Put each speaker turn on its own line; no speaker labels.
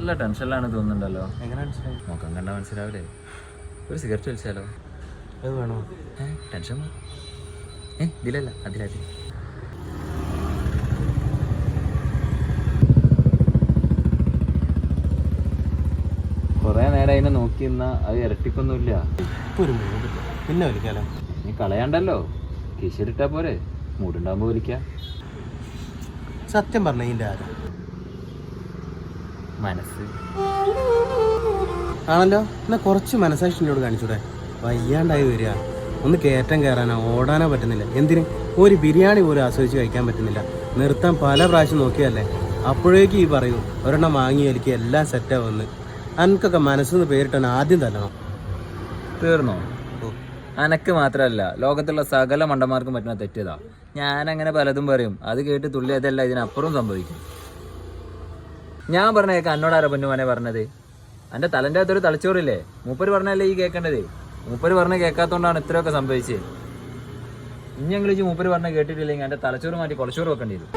നല്ല ടെൻഷനിലാണ് തോന്നുന്നുണ്ടല്ലോ.
എങ്ങനെ മനസ്സിലായി?
മനസ്സിലാവില്ലേ? ഒരു സിഗരറ്റ് വലിച്ചാലോ?
അത് വേണോ?
ടെൻഷൻ ഏ ഇതിലല്ല അതിലതിൽ കുറേ നേരം അതിനെ നോക്കി നിന്നാ അത് ഇരട്ടിക്കൊന്നുമില്ല
ഇപ്പൊ ഒരു പിന്നെ വിളിക്കാലോ?
നീ കളയാണ്ടല്ലോ. കിശരിട്ടാ പോരെ. മൂടുണ്ടാകുമ്പോ വിളിക്കാം.
സത്യം പറഞ്ഞ ഇതിന്റെ ആരാ?
മനസ്സ്.
ആണല്ലോ? എന്നാ കുറച്ച് മനസാക്ഷിനോട് കാണിച്ചൂടെ. വയ്യാണ്ടായി വരിക. ഒന്ന് കയറ്റം കയറാനോ ഓടാനോ പറ്റുന്നില്ല. എന്തിന്? ഒരു ബിരിയാണി പോലും ആസ്വദിച്ച് കഴിക്കാൻ പറ്റുന്നില്ല. നിർത്താൻ പല പ്രാവശ്യം നോക്കിയല്ലേ അപ്പോഴേക്ക് ഈ പറയൂ ഒരെണ്ണം വാങ്ങി എനിക്ക് എല്ലാം സെറ്റാ വന്ന് അനക്കൊക്കെ മനസ്സിന്ന് പേരിട്ടാണ് ആദ്യം തല്ലണം.
തീർന്നോ? അനക്ക് മാത്രമല്ല ലോകത്തുള്ള സകല മണ്ടന്മാർക്കും പറ്റുന്ന തെറ്റിയതാ ഞാനങ്ങനെ പലതും പറയും. അത് കേട്ട് തുള്ളി തുള്ളിയതല്ല ഇതിനപ്പുറം സംഭവിക്കും. ഞാൻ പറഞ്ഞ പറഞ്ഞേക്ക എന്നോടാരാ പൊന്നുമോനെ പറഞ്ഞത്? എന്റെ തലന്റെ അകത്തൊരു തലച്ചോറില്ലേ? മൂപ്പര് പറഞ്ഞല്ലേ ഈ കേൾക്കേണ്ടത് മൂപ്പര് പറഞ്ഞ കേൾക്കാത്തോണ്ടാണ് ഇത്രയൊക്കെ സംഭവിച്ചത്. ഇനി ഞങ്ങൾ മൂപ്പര് പറഞ്ഞ കേട്ടിട്ടില്ലെങ്കിൽ എന്റെ തലച്ചോറ് മാറ്റി കൊളച്ചോറ് വെക്കേണ്ടി വരും.